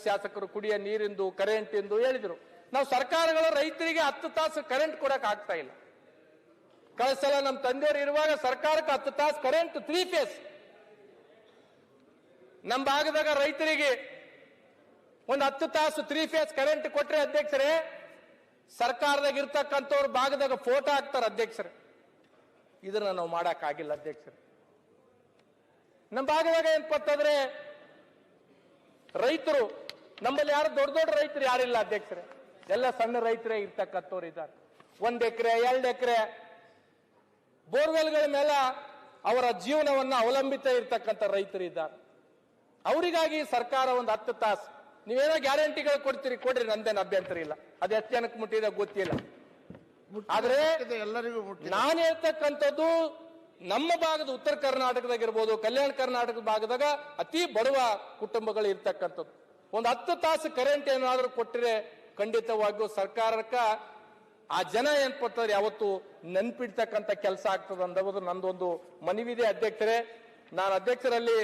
ಶಾಸಕರು ಕುಡಿಯ ನೀರಿಂದು ಕರೆಂಟ್ ಎಂದು ಹೇಳಿದರು. ನಾವು ಸರ್ಕಾರಗಳು ರೈತರಿಗೆ ಹತ್ತು ತಾಸು ಕರೆಂಟ್ ಕೊಡಕ್ ಆಗ್ತಾ ಇಲ್ಲ. ಕಳೆದ ಸಲ ನಮ್ಮ ತಂದೆಯವರು ಇರುವಾಗ ಸರ್ಕಾರಕ್ಕೆ ಹತ್ತು ತಾಸು ಕರೆಂಟ್ ತ್ರೀ ಫೇಸ್ ನಮ್ಮ ಭಾಗದಾಗ ರೈತರಿಗೆ ಒಂದು ಹತ್ತು ತಾಸು ತ್ರೀ ಫೇಸ್ ಕರೆಂಟ್ ಕೊಟ್ರೆ ಅಧ್ಯಕ್ಷರೇ, ಸರ್ಕಾರದಾಗ ಇರ್ತಕ್ಕಂಥವ್ರ ಭಾಗದಾಗ ಫೋಟೋ ಹಾಕ್ತಾರೆ ಅಧ್ಯಕ್ಷರೇ. ಇದನ್ನ ನಾವು ಮಾಡಕ್ ಆಗಿಲ್ಲ ಅಧ್ಯಕ್ಷರೇ. ನಮ್ಮ ಭಾಗದಾಗ ಏನಪ್ಪ ಅಂತಂದ್ರೆ ರೈತರು ನಮ್ಮಲ್ಲಿ ಯಾರು ದೊಡ್ಡ ದೊಡ್ಡ ರೈತರು ಯಾರಿಲ್ಲ ಅಧ್ಯಕ್ಷರೇ. ಎಲ್ಲ ಸಣ್ಣ ರೈತರೇ ಇರ್ತಕ್ಕಂಥವ್ರು ಇದ್ದಾರೆ. ಒಂದ್ ಎಕರೆ ಎರಡು ಎಕರೆ ಬೋರ್ವೆಲ್ಗಳ ಮೇಲೆ ಅವರ ಜೀವನವನ್ನ ಅವಲಂಬಿತ ಇರ್ತಕ್ಕಂಥ ರೈತರು ಇದ್ದಾರೆ. ಅವರಿಗಾಗಿ ಸರ್ಕಾರ ಒಂದು ಹತ್ತು ತಾಸು. ನೀವೇನೋ ಗ್ಯಾರಂಟಿಗಳು ಕೊಡ್ತೀರಿ ಕೊಡ್ರಿ ನಂದೇನು ಅಭ್ಯಂತರ ಇಲ್ಲ. ಅದು ಎಷ್ಟು ಜನಕ್ಕೆ ಮುಟ್ಟಿದೆ ಗೊತ್ತಿಲ್ಲ. ಆದ್ರೆ ಎಲ್ಲರಿಗೂ ನಾನು ಹೇಳ್ತಕ್ಕಂಥದ್ದು ನಮ್ಮ ಭಾಗದ ಉತ್ತರ ಕರ್ನಾಟಕದಾಗ ಇರ್ಬೋದು ಕಲ್ಯಾಣ ಕರ್ನಾಟಕದ ಭಾಗದಾಗ ಅತಿ ಬಡವ ಕುಟುಂಬಗಳು ಇರ್ತಕ್ಕಂಥದ್ದು. ಒಂದು ಹತ್ತು ತಾಸು ಕರೆಂಟ್ ಏನಾದರೂ ಕೊಟ್ಟರೆ ಖಂಡಿತವಾಗಿಯೂ ಸರ್ಕಾರಕ್ಕೆ ಆ ಜನ ಏನ್ ಪಡ್ತಾರೆ ಯಾವತ್ತು ನೆನ್ಪಿಡ್ತಕ್ಕಂಥ ಕೆಲಸ ಆಗ್ತದೆ ಅನ್ನೋದು ನಂದೊಂದು ಮನವಿದೆ ಅಧ್ಯಕ್ಷರೇ. ನಾನು ಅಧ್ಯಕ್ಷರಲ್ಲಿ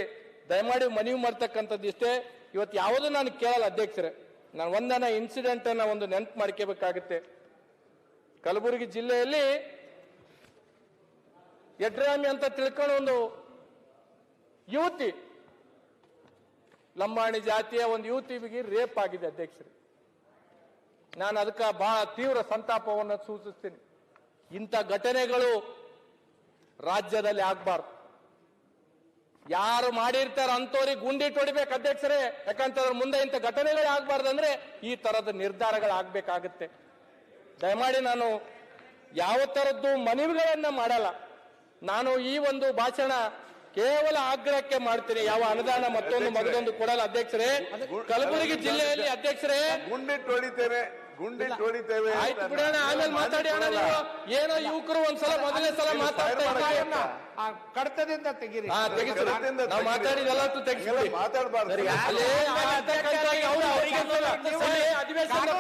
ದಯಮಾಡಿ ಮನವಿ ಮಾಡ್ತಕ್ಕಂಥದ್ದು ಇಷ್ಟೇ. ಇವತ್ತು ಯಾವುದೂ ನಾನು ಕೇಳಲ್ಲ ಅಧ್ಯಕ್ಷರೇ. ನಾನು ಒಂದನ ಇನ್ಸಿಡೆಂಟ್ ಅನ್ನ ಒಂದು ನೆನ್ಪು ಮಾಡ್ಕೋಬೇಕಾಗುತ್ತೆ ಕಲಬುರಗಿ ಜಿಲ್ಲೆಯಲ್ಲಿ ಯಡ್ರಾಮಿ ಅಂತ ತಿಳ್ಕೊಂಡು ಒಂದು ಯುವತಿ ಲಂಬಾಣಿ ಜಾತಿಯ ಒಂದು ಯುವತಿಗೆ ರೇಪ್ ಆಗಿದೆ ಅಧ್ಯಕ್ಷರು. ನಾನು ಅದಕ್ಕೆ ಬಹಳ ತೀವ್ರ ಸಂತಾಪವನ್ನು ಸೂಚಿಸ್ತೀನಿ. ಇಂಥ ಘಟನೆಗಳು ರಾಜ್ಯದಲ್ಲಿ ಆಗ್ಬಾರ್ದು. ಯಾರು ಮಾಡಿರ್ತಾರ ಅಂತವ್ರಿಗೆ ಗುಂಡಿ ಹೊಡಿಬೇಕು ಅಧ್ಯಕ್ಷರೇ. ಯಾಕಂತಂದ್ರೆ ಮುಂದೆ ಇಂಥ ಘಟನೆಗಳು ಆಗ್ಬಾರ್ದು ಅಂದ್ರೆ ಈ ತರದ ನಿರ್ಧಾರಗಳು ಆಗಬೇಕಾಗುತ್ತೆ. ದಯಮಾಡಿ ನಾನು ಯಾವ ತರದ್ದು ಮನವಿಗಳನ್ನ ಮಾಡಲ್ಲ. ನಾನು ಈ ಒಂದು ಭಾಷಣ ಕೇವಲ ಆಗ್ರಹಕ್ಕೆ ಮಾಡ್ತೀನಿ ಯಾವ ಅನುದಾನ ಮತ್ತೊಂದು ಮಗದೊಂದು ಕೊಡಲ್ಲ. ಅಧ್ಯಕ್ಷರೇ ಕಲಬುರಗಿ ಜಿಲ್ಲೆಯಲ್ಲಿ ಅಧ್ಯಕ್ಷರೇ. ಗುಂಡಿಟ್ಟು ಹೊಡಿತೇವೆ ಗುಂಡಿಟ್ಟು ಹೊಡಿತೇವೆ ಆಯ್ತು ಬಿಡೋಣ ಆಮೇಲೆ ಮಾತಾಡಿ ಅಣ್ಣ ನೀವು. ಏನೋ ಯುವಕರು ಒಂದ್ಸಲ ಮೊದಲನೇ ಸಲ ಮಾತಾಡ್ತಾ ಕಡತದಿಂದ ತೆಗೀರಿ. ಹಾ ತೆಗಿಸ್ರಿ ನಾವು ಮಾತಾಡಿದೆಲ್ಲ ತೆಗಿಸ್ರಿ ಮಾತಾಡಬಾರ್ದು. ಅಧಿವೇಶನ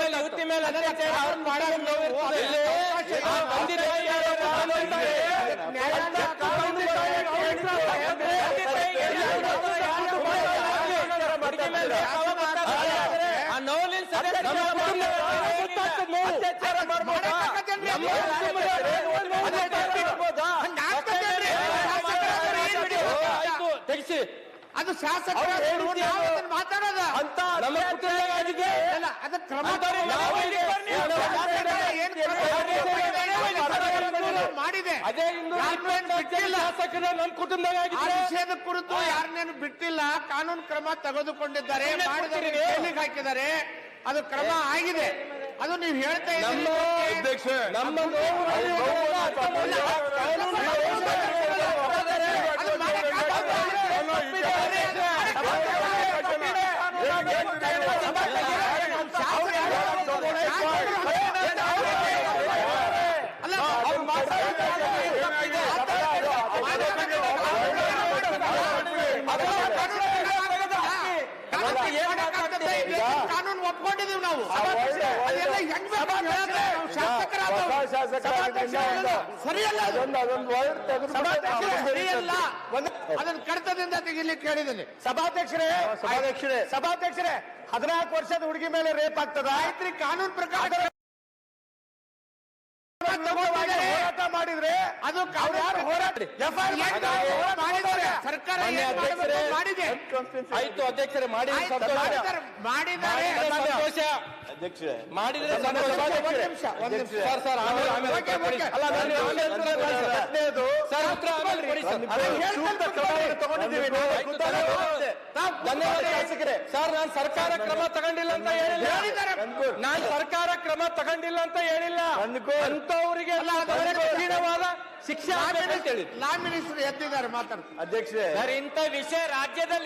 ಮೇಲೆ ಯುವತಿ ಮೇಲೆ ಅತ್ಯಾಚಾರ ಅವ್ರು ಮಾಡೋದು ನೋವು ಇರ್ತದೆ. ಇಲ್ಲಿ ಆ ತಂದೆ ತಾಯಿ ಯಾರೋ ಕಾನೂನು ಇದ್ದಾರೆ. ಅಂತ ಕಾನೂನು ಇದ್ದಾರೆ. ಅಡಿಗೆ ಮೇಲೆ ಆ ನೋವಿನ ಸದಸ್ಯ ನಮ್ಮ ಕುಟುಂಬದಲ್ಲಿ ಗೊತ್ತಾಗ್ತದೆ ನೋವು. ಅತ್ಯಾಚಾರ ಮಾಡ್ಬೋದಾ? ನಮ್ಮ ಕುಟುಂಬದಲ್ಲಿ ಅತ್ಯಾಚಾರ ಮಾಡ್ಬೋದಾ? ಆಯ್ತು, ತೆಗಿಸಿ. ಅದು ಶಾಸಕ ಮಾತಾಡೋದ ಅಂತ ನಮ್ಮ ಕುಟುಂಬದಾಗಿದೆ ಅಲ್ಲ ಅದ ಕ್ರಮ? ಮಾಡಿದೆ. ಅದೇ ಶಾಸಕರ ನನ್ನ ನಮ್ಮ ಆ ವಿಷಯದ ಕುರಿತು ಯಾರನ್ನೇನು ಬಿಟ್ಟಿಲ್ಲ. ಕಾನೂನು ಕ್ರಮ ತೆಗೆದುಕೊಂಡಿದ್ದಾರೆ. ಹಾಕಿದ್ದಾರೆ. ಅದು ಕ್ರಮ ಆಗಿದೆ ಅದು ನೀವು ಹೇಳ್ತಾ ನಮ್ಮ ಏನು ಅಧ್ಯಕ್ಷ ನಮ್ಮ ಒಪ್ಕೊಂಡಿದೀವಿ ನಾವು. ಅದನ್ನ ಕಡತದಿಂದ ತೆಗಿಲಿಕ್ಕೆ ಕೇಳಿದ್ದೀನಿ. ಸಭಾಧ್ಯಕ್ಷರೇ ಸಭಾಧ್ಯಕ್ಷರೇ ಸಭಾಧ್ಯಕ್ಷರೇ ಹದಿನಾಲ್ಕು ವರ್ಷದ ಹುಡುಗಿ ಮೇಲೆ ರೇಪ್ ಆಗ್ತದ? ಆಯ್ತ್ರಿ ಕಾನೂನು ಪ್ರಕಾರ ಮಾಡಿದ್ರೆ ಅದು ಸರ್ಕಾರ ಮಾಡಿದೆ ಆಯ್ತು ಅಧ್ಯಕ್ಷರೇ ಸಂತೋಷ ಮಾಡಿದ್ದಾರೆ ಸಂತೋಷ ಮಾಡಿದ್ರೆ ಸಂತೋಷ ಧನ್ಯವಾದ. ಶಾಸಕರೇ ಸರ್ ನಾನು ಸರ್ಕಾರ ಕ್ರಮ ತಗೊಂಡಿಲ್ಲ ಅಂತ ಹೇಳಿಲ್ಲ. ನಾನು ಸರ್ಕಾರ ಕ್ರಮ ತಗೊಂಡಿಲ್ಲ ಅಂತ ಹೇಳಿಲ್ಲ. ಅನ್ಕೋ. ಅಂತವರಿಗೆ ಕಠಿಣವಾದ ಶಿಕ್ಷೆ ಲಾ ಮಿನಿಸ್ಟರ್ ಎತ್ತಿದ್ದಾರೆ ಮಾತಾಡ್ತಾರೆ ಅಧ್ಯಕ್ಷರೇ. ಸರ್ ಇಂಥ ವಿಷಯ ರಾಜ್ಯದಲ್ಲಿ